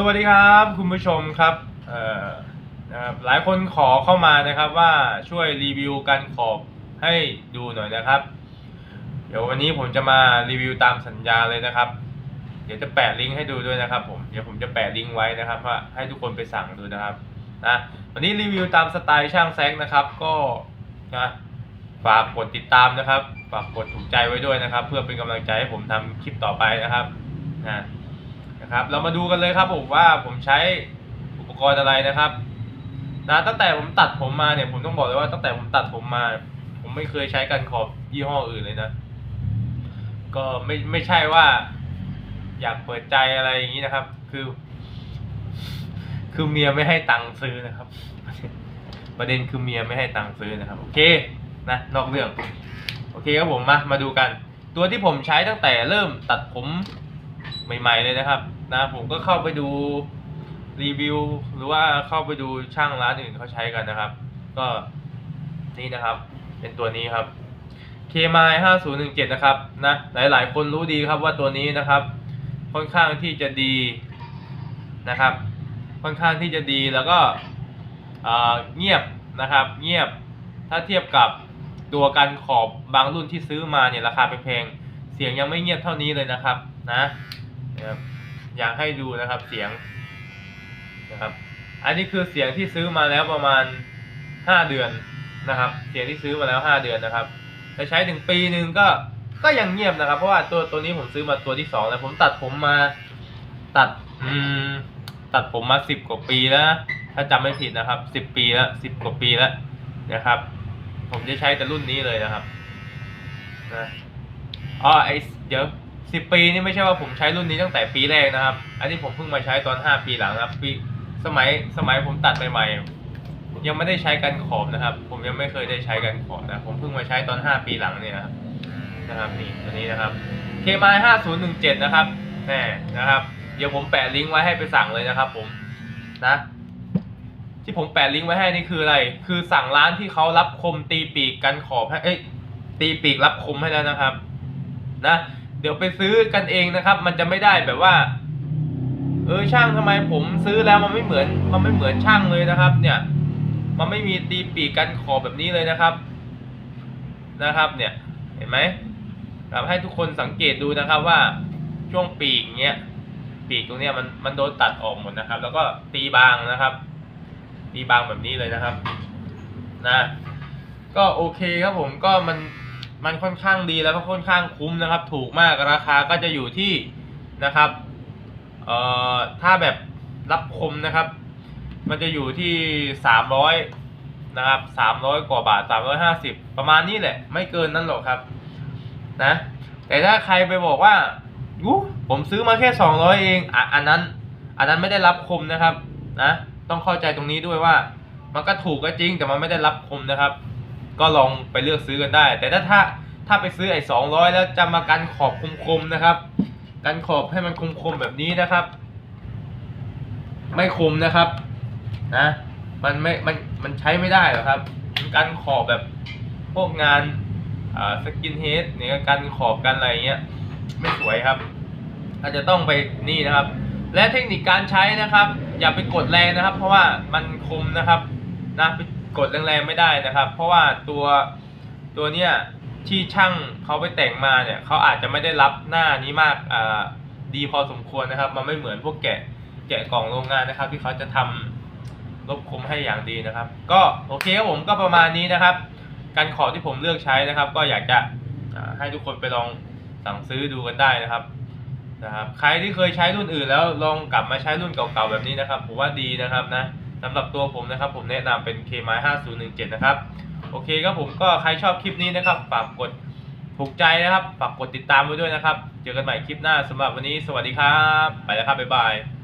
สวัสดีครับคุณผู้ชมครับหลายคนขอเข้ามานะครับว่าช่วยรีวิวการขอบให้ดูหน่อยนะครับ เดี๋ยววันนี้ผมจะมารีวิวตามสัญญาเลยนะครับ เดี๋ยวจะแปะลิงก์ให้ดูด้วยนะครับผมเดี๋ยวผมจะแปะลิงก์ไว้นะครับว่าให้ทุกคนไปสั่งดูนะครับนะวันนี้รีวิวตามสไตล์ช่างแซกนะครับ ก็นะฝากกดติดตามนะครับ ฝากกดถูกใจไว้ด้วยนะครับ เพื่อเป็นกำลังใจให้ผมทำคลิปต่อไปนะครับนะ นะครับ เรามาดูกันเลยครับผมว่าผมใช้อุปกรณ์อะไรนะครับนะตั้งแต่ผมตัดผมมาเนี่ยผมต้องบอกเลยว่าตั้งแต่ผมตัดผมมา ผมไม่เคยใช้กันขอบยี่ห้ออื่นเลยนะ ก็ไม่ไม่ใช่ว่า อยากเปิดใจอะไรอย่างนี้นะครับ คือ คือเมียไม่ให้ตังค์ซื้อนะครับ ประเด็นคือเมียไม่ให้ตังค์ซื้อนะครับ โอเคนะนอกเรื่อง โอเคครับผมมามาดูกัน ตัวที่ผมใช้ตั้งแต่เริ่มตัดผม ใหม่ ๆ เลยนะครับ นะผมก็เข้าไปดูรีวิว หรือว่าเข้าไปดูช่างร้านอื่นเขาใช้กันนะครับ ก็นี่นะครับ เป็นตัวนี้ครับ k m i 5017 นะครับนะหลายๆ คนรู้ดีครับว่าตัวนี้นะครับ ค่อนข้างที่จะดีนะครับ ค่อนข้างที่จะดีแล้วก็เอ่อเงียบนะครับ เงียบถ้าเทียบกับตัวกันขอบบางรุ่นที่ซื้อมาเนี่ยราคาแพงๆเสียงยังไม่เงียบเท่านี้เลยนะครับนะ นะครับอยากให้ดูนะครับเสียงนะครับ อันนี้คือเสียงที่ซื้อมาแล้วประมาณห้าเดือนนะครับ เสียงที่ซื้อมาแล้วห้าเดือนนะครับจะใช้ถึงปีหนึ่งก็ก็ยังเงียบนะครับ เพราะว่าตัวตัวนี้ผมซื้อมาตัวที่สองแล้วผมตัดผมมาตัดอืมตัดผมมาสิบกว่าปีแล้วถ้าจำไม่ผิดนะครับสิบปีแล้วสิบกว่าปีแล้วนะครับ ผมจะใช้แต่รุ่นนี้เลยนะครับนะอ๋อไอเดี๋ยว สิบปีนี่ไม่ใช่ว่าผมใช้รุ่นนี้ตั้งแต่ปีแรกนะครับ อันนี้ผมเพิ่งมาใช้ตอนห้าปีหลังนะครับปีสมัยสมัยผมตัดใหม่ๆยังไม่ได้ใช้กันขอบนะครับ ผมยังไม่เคยได้ใช้กันขอบนะผมเพิ่งมาใช้ตอนห้าปีหลังเนี่ยนะครับนะครับนี่ตัวนี้นะครับ k m i 5017 นะครับแน่นะครับ เดี๋ยวผมแปะลิงก์ไว้ให้ไปสั่งเลยนะครับผมนะ ที่ผมแปะลิงก์ไว้ให้นี่คืออะไร คือสั่งร้านที่เขารับคมตีปีกกันขอบให้เอ้ยตีปีกรับคมให้แล้วนะครับ นะ เดี๋ยวไปซื้อกันเองนะครับ มันจะไม่ได้แบบว่า เออช่างทำไมผมซื้อแล้วมันไม่เหมือน มันไม่เหมือนช่างเลยนะครับ เนี่ย มันไม่มีตีปีกกันขอบแบบนี้เลยนะครับ นะครับ เนี่ย เห็นไหมครับให้ทุกคนสังเกตดูนะครับว่าช่วงปีกเนี้ยปีกตรงเนี้ยมันมันโดนตัดออกหมดนะครับ แล้วก็ตีบางนะครับ ตีบางแบบนี้เลยนะครับ นะ ก็โอเคครับผมก็มัน มันค่อนข้างดีแล้วก็ค่อนข้างคุ้มนะครับ ถูกมากราคาก็จะอยู่ที่นะครับเอ่อถ้าแบบรับคมนะครับ มันจะอยู่ที่สามร้อยนะครับสามร้อยกว่าบาทสามร้อยห้าสิบประมาณนี้แหละ ไม่เกินนั้นหรอกครับนะแต่ถ้าใครไปบอกว่าอู้ผมซื้อมาแค่สองร้อยเองอะอันนั้น อันนั้นไม่ได้รับคมนะครับนะต้องเข้าใจตรงนี้ด้วยว่า มันก็ถูกก็จริงแต่มันไม่ได้รับคมนะครับ ก็ลองไปเลือกซื้อกันได้ แต่ถ้าถ้าถ้าไปซื้อไอ้สองร้อยแล้วจะมากันขอบคมๆนะครับ กันขอบให้มันคมๆแบบนี้นะครับ ไม่คมนะครับนะมันไม่ มัน มันใช้ไม่ได้หรอกครับกันขอบแบบพวกงานอ่าสกินเฮดเนี่ยกันขอบกันอะไรเงี้ยไม่สวยครับ อาจจะต้องไปนี่นะครับ และเทคนิคการใช้นะครับ อย่าไปกดแรงนะครับ เพราะว่ามันคมนะครับนะไป กดแรงๆไม่ได้นะครับ เพราะว่าตัวตัวเนี้ยที่ช่างเขาไปแต่งมาเนี่ยเขาอาจจะไม่ได้รับหน้านี้มากอ่าดีพอสมควรนะครับ มันไม่เหมือนพวกแกะแกะกล่องโรงงานนะครับ ที่เขาจะทำลบคมให้อย่างดีนะครับ ก็โอเคครับผมก็ประมาณนี้นะครับ การขอที่ผมเลือกใช้นะครับ ก็อยากจะให้ทุกคนไปลองสั่งซื้อดูกันได้นะครับนะครับ ใครที่เคยใช้รุ่นอื่นแล้วลองกลับมาใช้รุ่นเก่าๆแบบนี้นะครับ ผมว่าดีนะครับนะ สำหรับตัวผมนะครับผมแนะนำเป็น k m 5017 นะครับ โอเคครับผมก็ใครชอบคลิปนี้นะครับ ฝากกดถูกใจนะครับ ฝากกดติดตามไว้ด้วยนะครับ เจอกันใหม่คลิปหน้าสำหรับวันนี้ สวัสดีครับ ไปแล้วครับ บ๊ายบาย